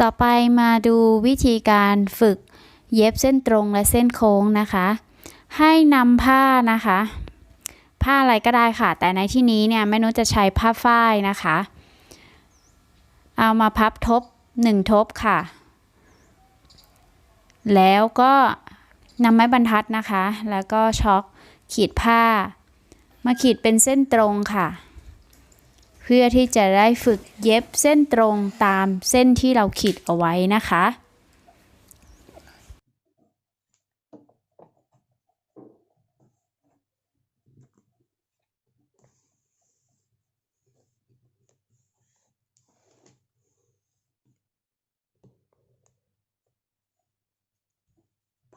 ต่อไปมาดูวิธีการฝึกเย็บเส้นตรงและเส้นโค้งนะคะ ให้นำผ้านะคะ ผ้าอะไรก็ได้ค่ะ แต่ในที่นี้เนี่ยแม่นุชจะใช้ผ้าฝ้ายนะคะ เอามาพับทบหนึ่งทบค่ะ แล้วก็นำไม้บรรทัดนะคะ แล้วก็ช็อคขีดผ้า มาขีดเป็นเส้นตรงค่ะ เพื่อที่จะได้ฝึกเย็บเส้นตรงตามเส้นที่เราขีดเอาไว้นะคะ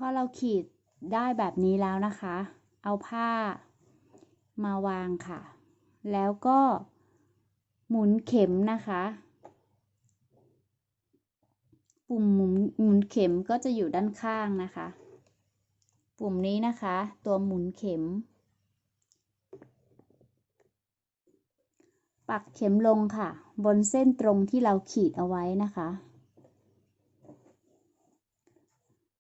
พอเราขีดได้แบบนี้แล้วนะคะ เอาผ้ามาวางค่ะ แล้วก็ หมุนเข็มนะคะ ปุ่มหมุนหมุนเข็มก็จะอยู่ด้านข้างนะคะ ปุ่มนี้นะคะ ตัวหมุนเข็ม ปักเข็มลงค่ะ บนเส้นตรงที่เราขีดเอาไว้นะคะ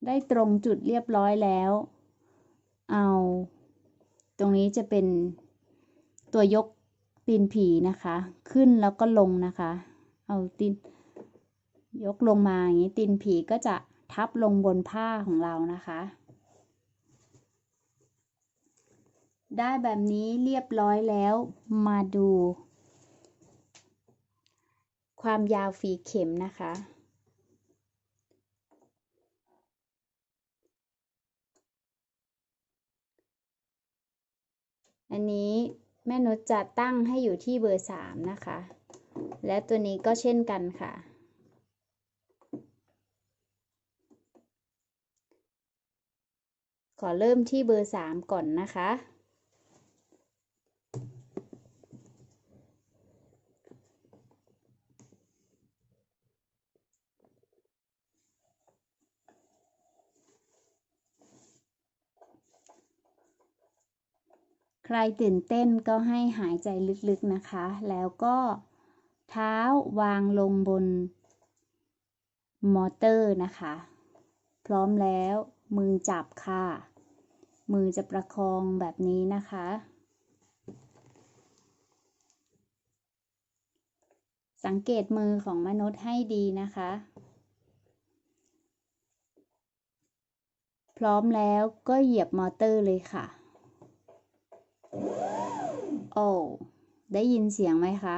ได้ตรงจุดเรียบร้อยแล้ว เอา ตรงนี้จะเป็นตัวยก ตีนผีนะคะ ขึ้นแล้วก็ลงนะคะ เอาตีน ยกลงมาอย่างนี้ตีนผีก็จะทับลงบนผ้าของเรานะคะ ได้แบบนี้เรียบร้อยแล้วมาดู ความยาวฝีเข็มนะคะอันนี้ แม่นุชจะตั้งให้อยู่ที่เบอร์สามนะคะ และตัวนี้ก็เช่นกันค่ะ ขอเริ่มที่เบอร์สามก่อนนะคะ รตื่นเต้นก็ให้หายใจลึกๆนะคะ แล้วก็เท้าวางลงบนมอเตอร์นะคะ พร้อมแล้วมือจับค่ะ มือจะประคองแบบนี้นะคะ สังเกตมือของมนุษย์ให้ดีนะคะ พร้อมแล้วก็เหยียบมอเตอร์เลยค่ะ โอ้ได้ยินเสียงไหมคะ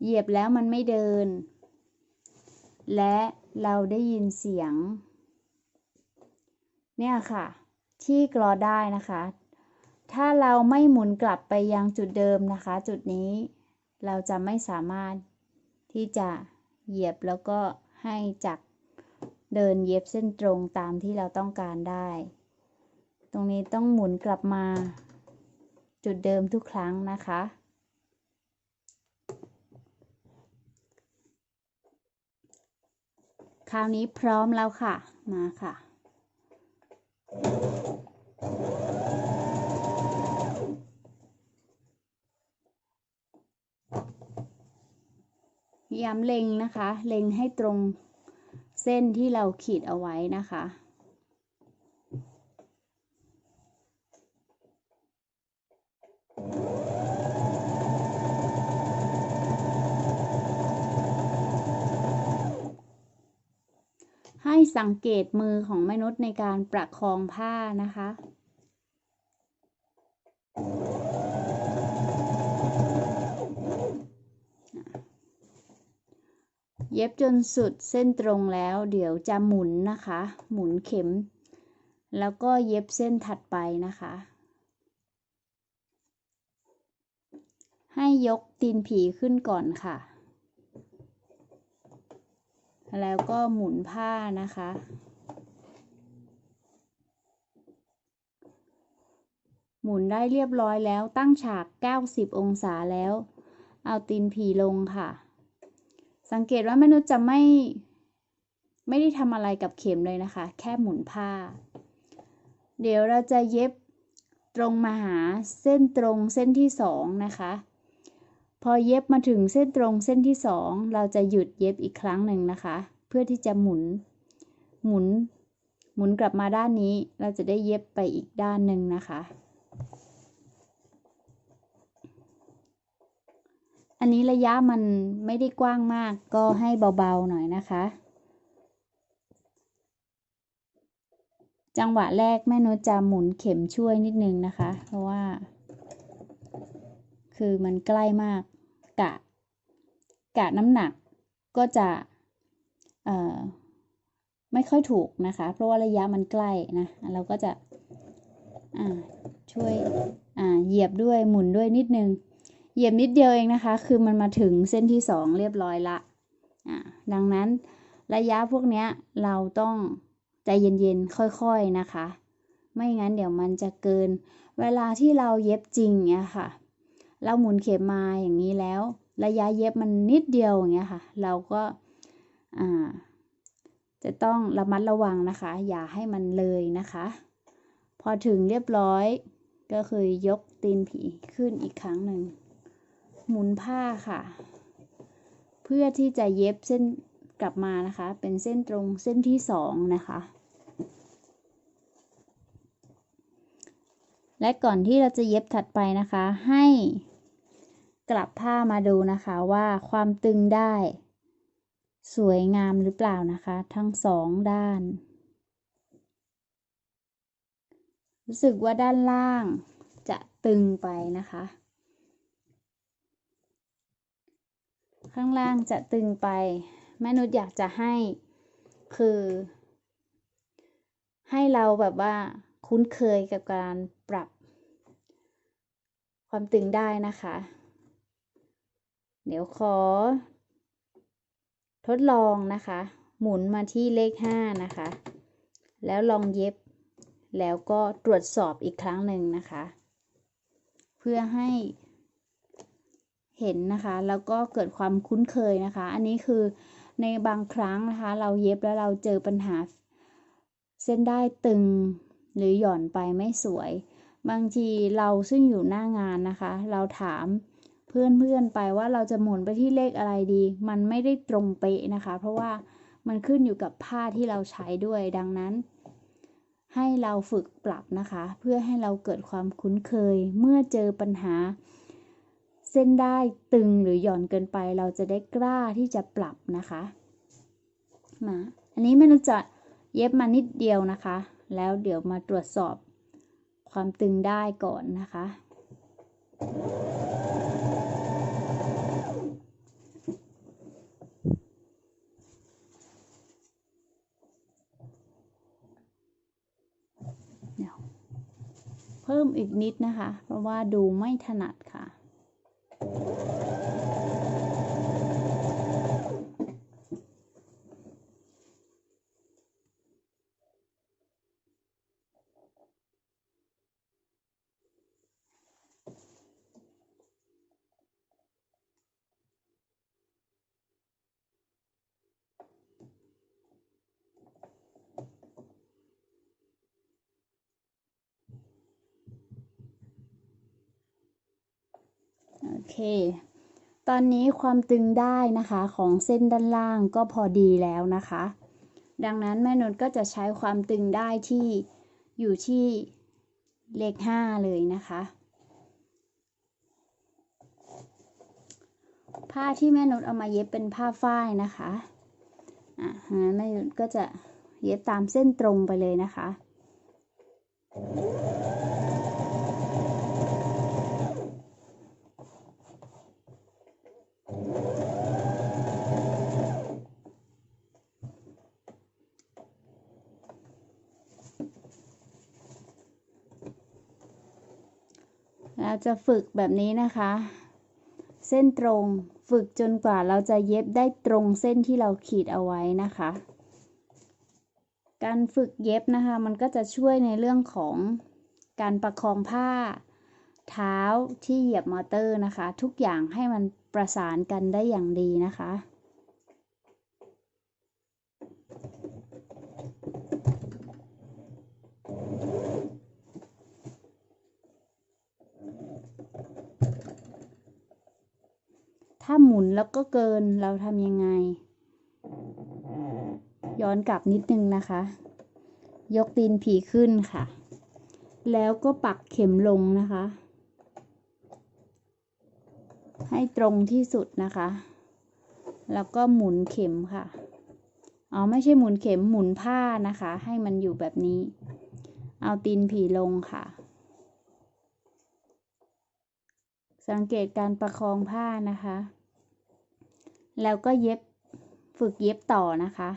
เหยียบแล้วมันไม่เดิน และเราได้ยินเสียง เนี่ยค่ะ ที่กรอได้นะคะ ถ้าเราไม่หมุนกลับไปยังจุดเดิมนะคะ จุดนี้เราจะไม่สามารถที่จะเหยียบแล้วก็ให้จักรเดินเย็บเส้นตรงตามที่เราต้องการได้ ตรงนี้ต้องหมุนกลับมา จุดเดิมทุกครั้งนะคะ คราวนี้พร้อมแล้วค่ะ มาค่ะ ย้ำเล็งนะคะ เล็งให้ตรงเส้นที่เราขีดเอาไว้นะคะ ให้ สังเกตมือของมนุษย์ในการประคองผ้านะคะ เย็บจนสุดเส้นตรงแล้ว เดี๋ยวจะหมุนนะคะ หมุนเข็ม แล้วก็เย็บเส้นถัดไปนะคะ ให้ยกตีนผีขึ้นก่อนค่ะ แล้วก็หมุนผ้านะคะ หมุนได้เรียบร้อยแล้วตั้งฉาก 90 องศาแล้ว เอาตีนผีลงค่ะ สังเกตว่ามนุษย์จะไม่ ไม่ได้ทำอะไรกับเข็มเลยนะคะ แค่หมุนผ้า เดี๋ยวเราจะเย็บตรงมาหาเส้นตรงเส้นที่สองนะคะ พอเย็บมาถึงเส้นตรงเส้นที่สองเราจะหยุดเย็บอีกครั้งหนึ่งนะคะ เพื่อที่จะหมุน หมุน หมุนกลับมาด้านนี้ เราจะได้เย็บไปอีกด้านหนึ่งนะคะ อันนี้ระยะมันไม่ได้กว้างมาก ก็ให้เบาๆหน่อยนะคะ จังหวะแรกแม่นุชจะหมุนเข็มช่วยนิดนึงนะคะ เพราะว่าคือมันใกล้มาก กะ กะน้ำหนักก็จะไม่ค่อยถูกนะคะ เพราะว่าระยะมันใกล้นะ เราก็จะช่วยเหยียบด้วยหมุนด้วยนิดนึง เหยียบนิดเดียวเองนะคะ คือมันมาถึงเส้นที่สองเรียบร้อยละดังนั้นระยะพวกนี้เราต้องใจเย็นๆ ค่อยๆนะคะ ไม่งั้นเดี๋ยวมันจะเกิน เวลาที่เราเย็บจริงเนี้ยค่ะ เราหมุนเข็มมาอย่างนี้แล้ว ระยะเย็บมันนิดเดียวอย่างเงี้ยค่ะ เราก็าจะต้องระมัดระวังนะคะ อย่าให้มันเลยนะคะ พอถึงเรียบร้อยก็คือยกตีนผีขึ้นอีกครั้งหนึ่ง หมุนผ้าค่ะ เพื่อที่จะเย็บเส้นกลับมานะคะ เป็นเส้นตรงเส้นที่สองนะคะ และก่อนที่เราจะเย็บถัดไปนะคะ ให้กลับผ้ามาดูนะคะว่าความตึงได้ สวยงามหรือเปล่านะคะ ทั้งสองด้าน รู้สึกว่าด้านล่างจะตึงไปนะคะ ข้างล่างจะตึงไปแม่นุชอยากจะให้คือ ให้เราแบบว่า คุ้นเคยกับการปรับ ความตึงได้นะคะ เดี๋ยวขอ ทดลองนะคะ หมุนมาที่เลขห้านะคะ แล้วลองเย็บ แล้วก็ตรวจสอบอีกครั้งหนึ่งนะคะ เพื่อให้เห็นนะคะ แล้วก็เกิดความคุ้นเคยนะคะ อันนี้คือในบางครั้งนะคะ เราเย็บแล้วเราเจอปัญหา เส้นได้ตึง หรือหย่อนไปไม่สวย บางทีเราซึ่งอยู่หน้างานนะคะ เราถามเพื่อนๆไปว่าเราจะหมุนไปที่เลขอะไรดี มันไม่ได้ตรงเป๊ะนะคะ เพราะว่ามันขึ้นอยู่กับผ้าที่เราใช้ด้วยดังนั้น ให้เราฝึกปรับนะคะ เพื่อให้เราเกิดความคุ้นเคย เมื่อเจอปัญหา เส้นได้ตึงหรือหย่อนเกินไป เราจะได้กล้าที่จะปรับนะคะมาอันนี้ไม่รู้จะเย็บมานิดเดียวนะคะ แล้วเดี๋ยวมาตรวจสอบความตึงได้ก่อนนะคะ เพิ่มอีกนิดนะคะ เพราะว่าดูไม่ถนัดค่ะ เค ตอนนี้ความตึงได้นะคะของเส้นด้านล่างก็พอดีแล้วนะคะ ดังนั้นแม่นนท์ก็จะใช้ความตึงได้ที่อยู่ที่เลขห้าเลยนะคะ ผ้าที่แม่นุชเอามาเย็บเป็นผ้าฝ้ายนะคะอะงั้นแม่นุชก็จะเย็บตามเส้นตรงไปเลยนะคะ จะฝึกแบบนี้นะคะ เส้นตรงฝึกจนกว่าเราจะเย็บได้ตรงเส้นที่เราขีดเอาไว้นะคะ การฝึกเย็บนะคะ มันก็จะช่วยในเรื่องของการประคองผ้า เท้าที่เหยียบมอเตอร์นะคะ ทุกอย่างให้มันประสานกันได้อย่างดีนะคะ ถ้าหมุนแล้วก็เกินเราทำยังไง ย้อนกลับนิดนึงนะคะ ยกตีนผีขึ้นค่ะ แล้วก็ปักเข็มลงนะคะ ให้ตรงที่สุดนะคะ แล้วก็หมุนเข็มค่ะอ๋อไม่ใช่หมุนเข็มหมุนผ้านะคะ ให้มันอยู่แบบนี้ เอาตีนผีลงค่ะ สังเกตการประคองผ้านะคะ แล้วก็เย็บฝึกเย็บต่อนะคะ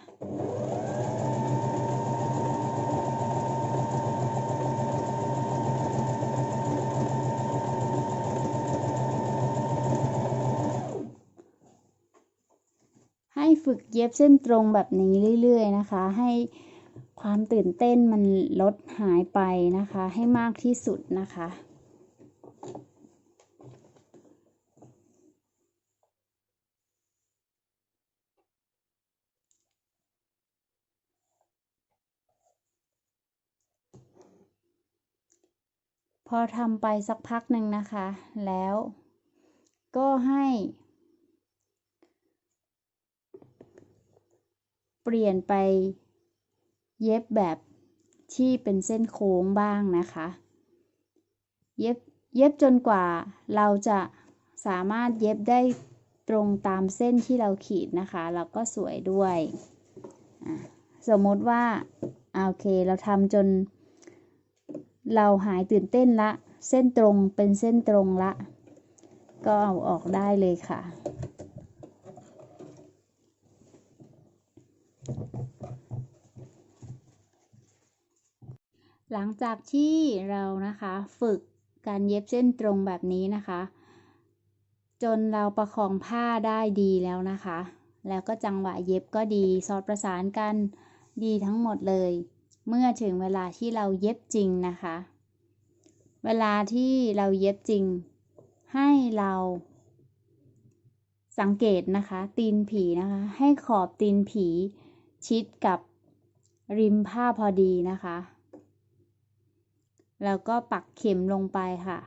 ให้ฝึกเย็บเส้นตรงแบบนี้เรื่อยๆนะคะ ให้ความตื่นเต้นมันลดหายไปนะคะ ให้มากที่สุดนะคะ พอทำไปสักพักหนึ่งนะคะ แล้วก็ให้ เปลี่ยนไปเย็บแบบที่เป็นเส้นโค้งบ้างนะคะ เย็บเย็บจนกว่าเราจะสามารถเย็บได้ตรงตามเส้นที่เราขีดนะคะ แล้วก็สวยด้วย สมมติว่าโอเค เราทำจน เราหายตื่นเต้นละ เส้นตรงเป็นเส้นตรงละ ก็เอาออกได้เลยค่ะ หลังจากที่เรานะคะฝึกการเย็บเส้นตรงแบบนี้นะคะ จนเราประคองผ้าได้ดีแล้วนะคะ แล้วก็จังหวะเย็บก็ดีสอดประสานกันดีทั้งหมดเลย เมื่อถึงเวลาที่เราเย็บจริงนะคะ เวลาที่เราเย็บจริง ให้เราสังเกตนะคะ ตีนผีนะคะ ให้ขอบตีนผีชิดกับริมผ้าพอดีนะคะ แล้วก็ปักเข็มลงไปค่ะ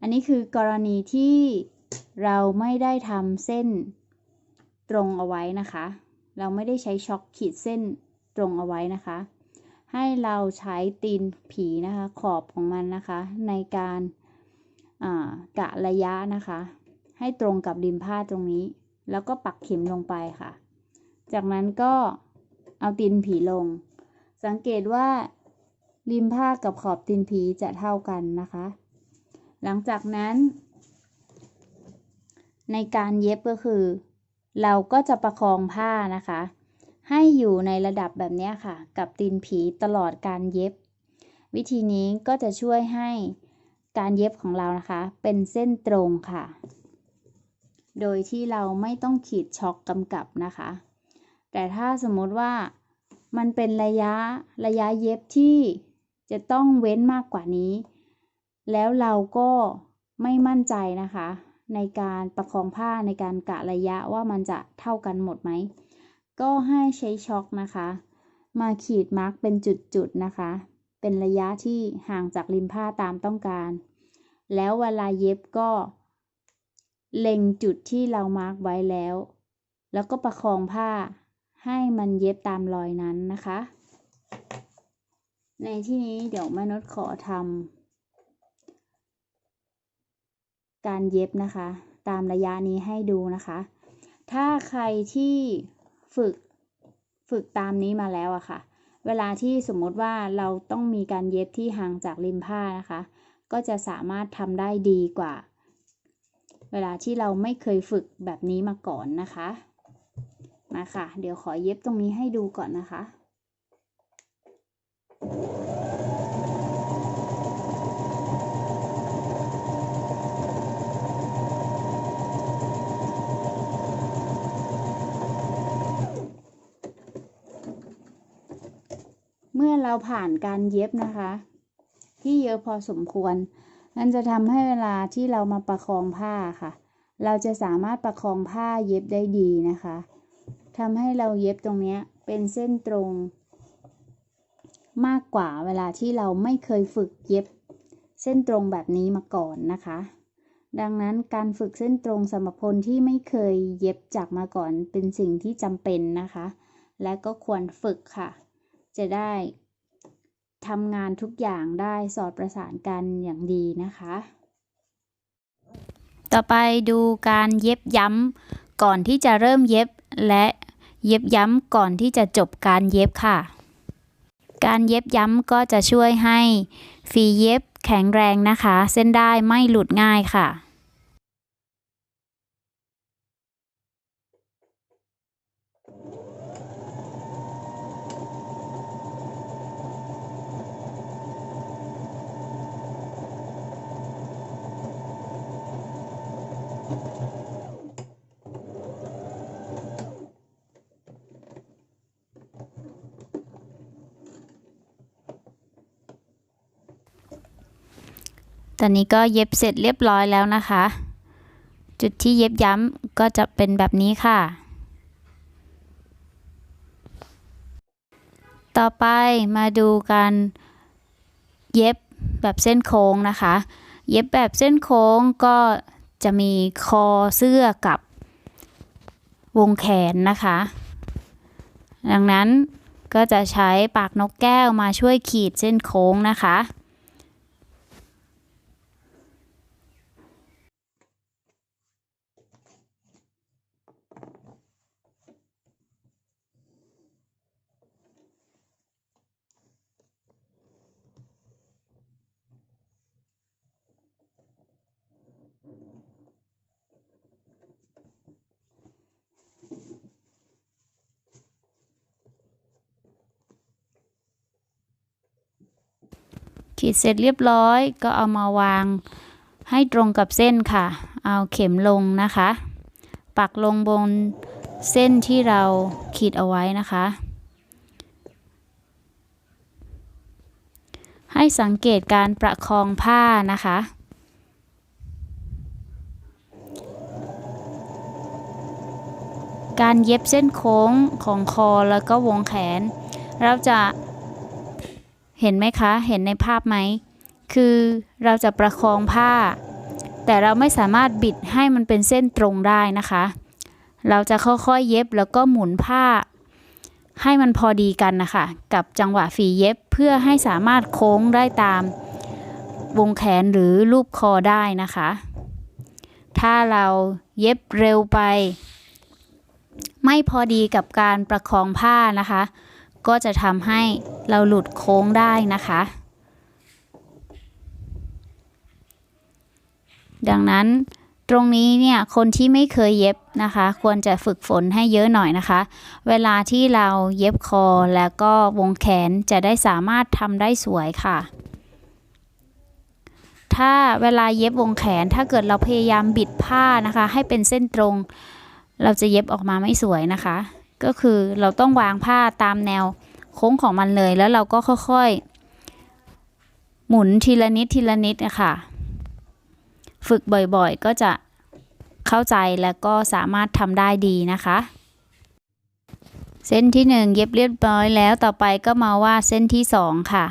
อันนี้คือกรณีที่เราไม่ได้ทำเส้นตรงเอาไว้นะคะ เราไม่ได้ใช้ช็อคขีดเส้น ตรงเอาไว้นะคะ ให้เราใช้ตีนผีนะคะ ขอบของมันนะคะ ในการกะระยะนะคะ ให้ตรงกับริมผ้าตรงนี้ แล้วก็ปักเข็มลงไปค่ะ จากนั้นก็เอาตีนผีลง สังเกตว่าริมผ้ากับขอบตีนผีจะเท่ากันนะคะ หลังจากนั้น ในการเย็บก็คือ เราก็จะประคองผ้านะคะ ให้อยู่ในระดับแบบนี้ค่ะ กับตีนผีตลอดการเย็บ วิธีนี้ก็จะช่วยให้การเย็บของเรานะคะ เป็นเส้นตรงค่ะ โดยที่เราไม่ต้องขีดช็อกกำกับนะคะ แต่ถ้าสมมติว่ามันเป็นระยะระยะเย็บที่จะต้องเว้นมากกว่านี้ แล้วเราก็ไม่มั่นใจนะคะ ในการประคองผ้าในการกะระยะว่ามันจะเท่ากันหมดไหม ก็ให้ใช้ช็อกนะคะ มาขีดมาร์กเป็นจุดๆนะคะ เป็นระยะที่ห่างจากริมผ้าตามต้องการ แล้วเวลาเย็บก็ เล็งจุดที่เรามาร์กไว้แล้ว แล้วก็ประคองผ้าให้มันเย็บตามรอยนั้นนะคะ ในที่นี้เดี๋ยวแม่นดขอทำการเย็บนะคะ ตามระยะนี้ให้ดูนะคะ ถ้าใครที่ ฝึกฝึกตามนี้มาแล้วอะค่ะ เวลาที่สมมติว่าเราต้องมีการเย็บที่ห่างจากริมผ้านะคะ ก็จะสามารถทำได้ดีกว่า เวลาที่เราไม่เคยฝึกแบบนี้มาก่อนนะคะมาค่ะ เดี๋ยวขอเย็บตรงนี้ให้ดูก่อนนะคะ เมื่อเราผ่านการเย็บนะคะ ที่เยอะพอสมควรมันจะทำให้เวลาที่เรามาประคองผ้าค่ะ เราจะสามารถประคองผ้าเย็บได้ดีนะคะทำให้เราเย็บตรงนี้เป็นเส้นตรง มากกว่าเวลาที่เราไม่เคยฝึกเย็บเส้นตรงแบบนี้มาก่อนนะคะ ดังนั้นการฝึกเส้นตรงสำหรับคนที่ไม่เคยเย็บจักมาก่อนเป็นสิ่งที่จำเป็นนะคะ และก็ควรฝึกค่ะ จะได้ทำงานทุกอย่างได้สอดประสานกันอย่างดีนะคะ ต่อไปดูการเย็บย้ำก่อนที่จะเริ่มเย็บและเย็บย้ำก่อนที่จะจบการเย็บค่ะ การเย็บย้ำก็จะช่วยให้ฝีเย็บแข็งแรงนะคะ เส้นได้ไม่หลุดง่ายค่ะ ตอนนี้ก็เย็บเสร็จเรียบร้อยแล้วนะคะ จุดที่เย็บย้ำก็จะเป็นแบบนี้ค่ะ ต่อไปมาดูการเย็บแบบเส้นโค้งนะคะ เย็บแบบเส้นโค้งก็จะมีคอเสื้อกับวงแขนนะคะ ดังนั้นก็จะใช้ปากนกแก้วมาช่วยขีดเส้นโค้งนะคะ ขีดเสร็จเรียบร้อยก็เอามาวางให้ตรงกับเส้นค่ะ เอาเข็มลงนะคะ ปักลงบนเส้นที่เราขีดเอาไว้นะคะ ให้สังเกตการประคองผ้านะคะ การเย็บเส้นโค้งของคอแล้วก็วงแขน เราจะ เห็นไหมคะ เห็นในภาพไหม คือเราจะประคองผ้า แต่เราไม่สามารถบิดให้มันเป็นเส้นตรงได้นะคะ เราจะค่อยๆเย็บแล้วก็หมุนผ้า ให้มันพอดีกันนะคะ กับจังหวะฝีเย็บเพื่อให้สามารถโค้งได้ตาม วงแขนหรือรูปคอได้นะคะ ถ้าเราเย็บเร็วไป ไม่พอดีกับการประคองผ้านะคะ ก็จะทำให้เราหลุดโค้งได้นะคะ ดังนั้นตรงนี้เนี่ยคนที่ไม่เคยเย็บนะคะ ควรจะฝึกฝนให้เยอะหน่อยนะคะ เวลาที่เราเย็บคอแล้วก็วงแขนจะได้สามารถทำได้สวยค่ะ ถ้าเวลาเย็บวงแขนถ้าเกิดเราพยายามบิดผ้านะคะ ให้เป็นเส้นตรง เราจะเย็บออกมาไม่สวยนะคะ ก็คือเราต้องวางผ้าตามแนวโค้งของมันเลย แล้วเราก็ค่อยๆ หมุนทีละนิดทีละนิดนะคะฝึกบ่อยๆ ก็จะเข้าใจแล้วก็สามารถทำได้ดีนะคะ เส้นที่หนึ่งเย็บเรียบร้อยแล้วต่อไปก็มาวาดเส้นที่สองค่ะ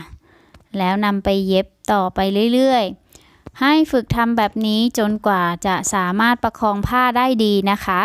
แล้วนำไปเย็บต่อไปเรื่อยๆ ให้ฝึกทำแบบนี้จนกว่าจะสามารถประคองผ้าได้ดีนะคะ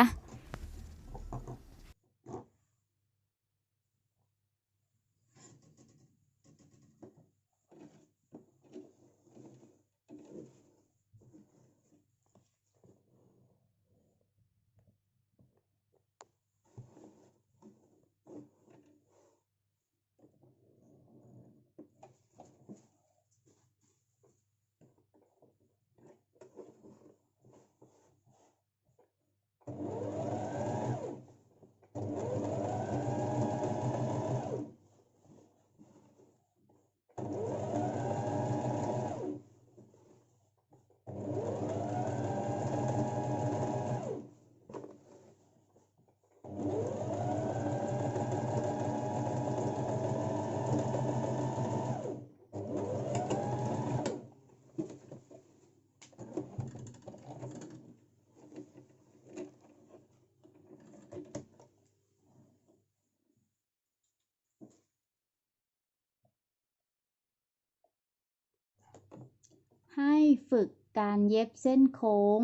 ให้ฝึกการเย็บเส้นโค้ง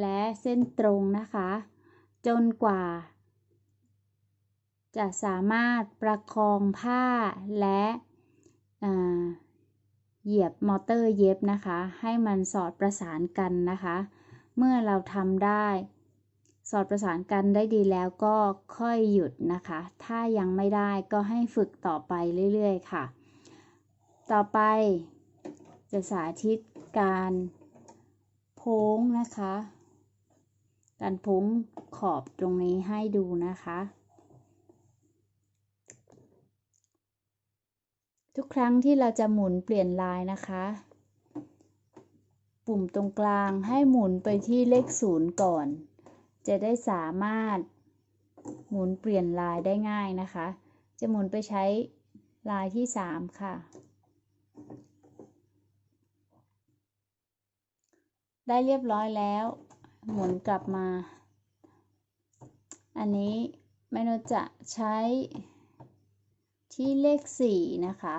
และเส้นตรงนะคะ จนกว่า จะสามารถประคองผ้าและเหยียบมอเตอร์เย็บนะคะ ให้มันสอดประสานกันนะคะ เมื่อเราทำได้ สอดประสานกันได้ดีแล้วก็ค่อยหยุดนะคะ ถ้ายังไม่ได้ก็ให้ฝึกต่อไปเรื่อยๆ ค่ะ ต่อไป จะสาธิตการโพ้งนะคะ การโพ้งขอบตรงนี้ให้ดูนะคะ ทุกครั้งที่เราจะหมุนเปลี่ยนลายนะคะ ปุ่มตรงกลางให้หมุนไปที่เลขศูนย์ก่อน จะได้สามารถหมุนเปลี่ยนลายได้ง่ายนะคะ จะหมุนไปใช้ลายที่สามค่ะ ได้เรียบร้อยแล้ว หมุนกลับมา อันนี้แมนจะใช้ที่เลขสี่นะคะ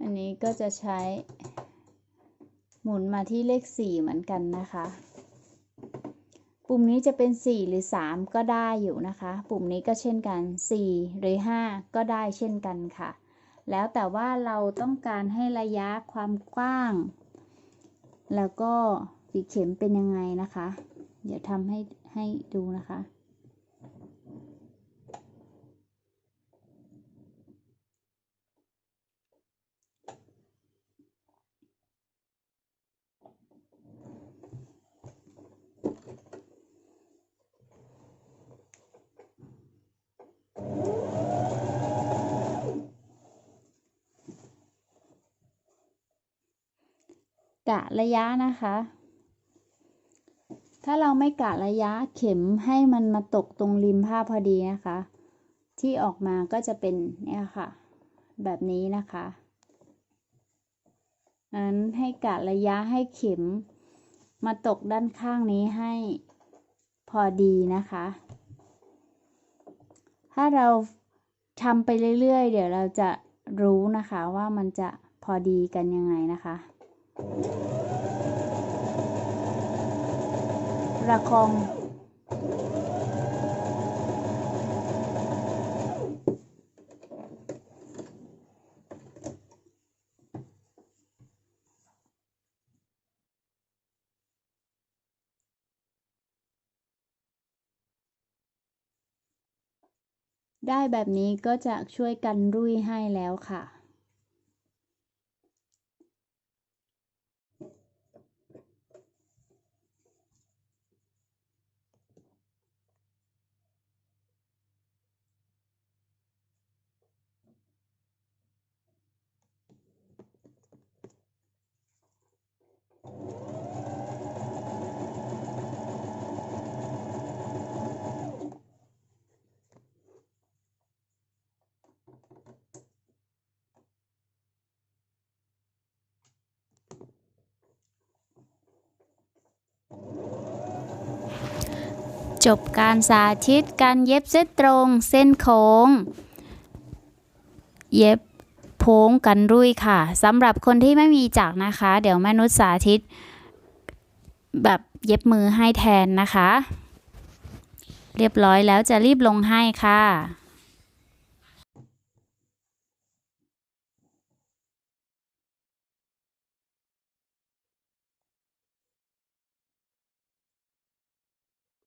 อันนี้ก็จะใช้หมุนมาที่เลขสี่เหมือนกันนะคะ ปุ่มนี้จะเป็นสี่หรือสามก็ได้อยู่นะคะ ปุ่มนี้ก็เช่นกันสี่หรือห้าก็ได้เช่นกันค่ะ แล้วแต่ว่าเราต้องการให้ระยะความกว้าง แล้วก็ฝีเข็มเป็นยังไงนะคะ เดี๋ยวทำให้ให้ดูนะคะ กะระยะนะคะ ถ้าเราไม่กะระยะเข็มให้มันมาตกตรงริมผ้าพอดีนะคะ ที่ออกมาก็จะเป็นเนี่ยค่ะ แบบนี้นะคะนั้นให้กะระยะให้เข็มมาตกด้านข้างนี้ให้พอดีนะคะ ถ้าเราทำไปเรื่อยๆ เดี๋ยวเราจะรู้นะคะว่ามันจะพอดีกันยังไงนะคะ ระคองได้แบบนี้ก็จะช่วยกันรุ่ยให้แล้วค่ะ จบการสาธิตการเย็บเส้นตรงเส้นโค้ง เย็บโพ้งกันรุ่ยค่ะสำหรับคนที่ไม่มีจักรนะคะ เดี๋ยวแม่นุชสาธิต แบบเย็บมือให้แทนนะคะ เรียบร้อยแล้วจะรีบลงให้ค่ะ